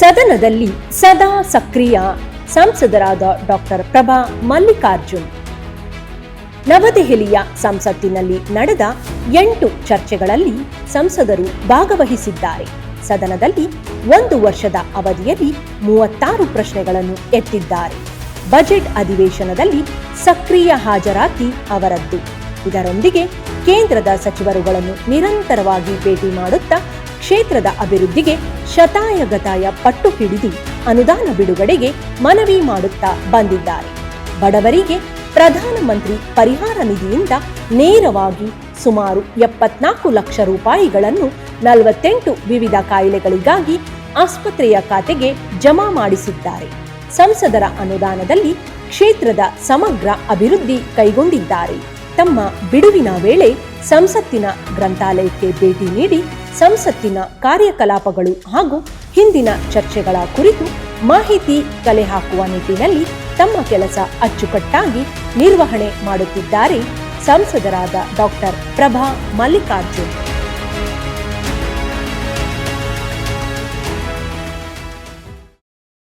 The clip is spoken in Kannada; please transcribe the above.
ಸದನದಲ್ಲಿ ಸದಾ ಸಕ್ರಿಯ ಸಂಸದರಾದ ಡಾಕ್ಟರ್ ಪ್ರಭಾ ಮಲ್ಲಿಕಾರ್ಜುನ್. ನವದೆಹಲಿಯ ಸಂಸತ್ತಿನಲ್ಲಿ ನಡೆದ ಎಂಟು ಚರ್ಚೆಗಳಲ್ಲಿ ಸಂಸದರು ಭಾಗವಹಿಸಿದ್ದಾರೆ. ಸದನದಲ್ಲಿ ಒಂದು ವರ್ಷದ ಅವಧಿಯಲ್ಲಿ ಮೂವತ್ತಾರು ಪ್ರಶ್ನೆಗಳನ್ನು ಎತ್ತಿದ್ದಾರೆ. ಬಜೆಟ್ ಅಧಿವೇಶನದಲ್ಲಿ ಸಕ್ರಿಯ ಹಾಜರಾತಿ ಅವರದ್ದು. ಇದರೊಂದಿಗೆ ಕೇಂದ್ರದ ಸಚಿವರುಗಳನ್ನು ನಿರಂತರವಾಗಿ ಭೇಟಿ ಮಾಡುತ್ತಾ ಕ್ಷೇತ್ರದ ಅಭಿವೃದ್ಧಿಗೆ ಶತಾಯಗತಾಯ ಪಟ್ಟು ಹಿಡಿದು ಅನುದಾನ ಬಿಡುಗಡೆಗೆ ಮನವಿ ಮಾಡುತ್ತಾ ಬಂದಿದ್ದಾರೆ. ಬಡವರಿಗೆ ಪ್ರಧಾನಮಂತ್ರಿ ಪರಿಹಾರ ನಿಧಿಯಿಂದ ನೇರವಾಗಿ ಸುಮಾರು ಎಪ್ಪತ್ನಾಲ್ಕು ಲಕ್ಷ ರೂಪಾಯಿಗಳನ್ನು ನಲವತ್ತೆಂಟು ವಿವಿಧ ಕಾಯಿಲೆಗಳಿಗಾಗಿ ಆಸ್ಪತ್ರೆಯ ಖಾತೆಗೆ ಜಮಾ ಮಾಡಿಸಿದ್ದಾರೆ. ಸಂಸದರ ಅನುದಾನದಲ್ಲಿ ಕ್ಷೇತ್ರದ ಸಮಗ್ರ ಅಭಿವೃದ್ಧಿ ಕೈಗೊಂಡಿದ್ದಾರೆ. ತಮ್ಮ ಬಿಡುವಿನ ವೇಳೆ ಸಂಸತ್ತಿನ ಗ್ರಂಥಾಲಯಕ್ಕೆ ಭೇಟಿ ನೀಡಿ ಸಂಸತ್ತಿನ ಕಾರ್ಯಕಲಾಪಗಳು ಹಾಗೂ ಹಿಂದಿನ ಚರ್ಚೆಗಳ ಕುರಿತು ಮಾಹಿತಿ ಕಲೆ ಹಾಕುವ ನಿಟ್ಟಿನಲ್ಲಿ ತಮ್ಮ ಕೆಲಸ ಅಚ್ಚುಕಟ್ಟಾಗಿ ನಿರ್ವಹಣೆ ಮಾಡುತ್ತಿದ್ದಾರೆ ಸಂಸದರಾದ ಡಾಕ್ಟರ್ ಪ್ರಭಾ ಮಲ್ಲಿಕಾರ್ಜುನ್.